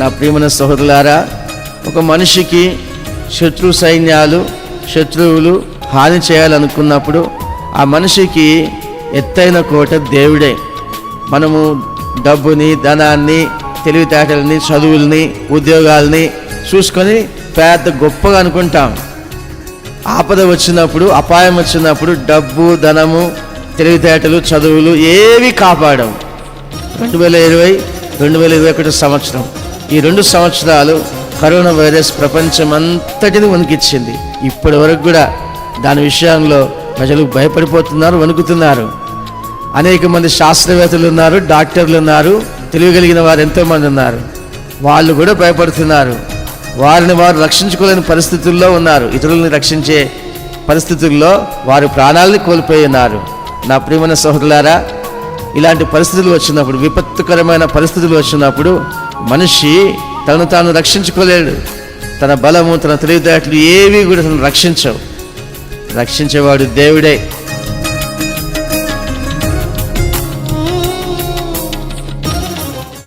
నా ప్రియమైన సహోదరులారా ఒక మనిషికి శత్రు సైన్యాలు శత్రువులు హాని చేయాలనుకున్నప్పుడు ఆ మనిషికి ఎత్తైన కోట దేవుడే. మనము డబ్బుని ధనాన్ని తెలివితేటలని చదువుల్ని ఉద్యోగాల్ని చూసుకొని పెద్ద గొప్పగా అనుకుంటాం. ఆపద వచ్చినప్పుడు అపాయం వచ్చినప్పుడు డబ్బు ధనము తెలివితేటలు చదువులు ఏవి కాపాడవు. రెండు వేల ఇరవై రెండు వేల ఇరవై ఒకటి సంవత్సరం. ఈ రెండు సంవత్సరాలు కరోనా వైరస్ ప్రపంచం అంతటిని వణికిచ్చింది. ఇప్పటి వరకు కూడా దాని విషయంలో ప్రజలు భయపడిపోతున్నారు వణుకుతున్నారు. అనేక మంది శాస్త్రవేత్తలు ఉన్నారు డాక్టర్లు ఉన్నారు తెలియగలిగిన వారు ఎంతోమంది ఉన్నారు. వాళ్ళు కూడా భయపడుతున్నారు. వారిని వారు రక్షించుకోలేని పరిస్థితుల్లో ఉన్నారు. ఇతరులను రక్షించే పరిస్థితుల్లో వారు ప్రాణాలని కోల్పోయి ఉన్నారు. నా ప్రియమైన సహోదరులారా ఇలాంటి పరిస్థితులు వచ్చినప్పుడు విపత్తుకరమైన పరిస్థితులు వచ్చినప్పుడు మనిషి తను తాను రక్షించుకోలేడు. తన బలము తన తెలివితేటలు ఏవి కూడా తను రక్షించవు. రక్షించేవాడు దేవుడే.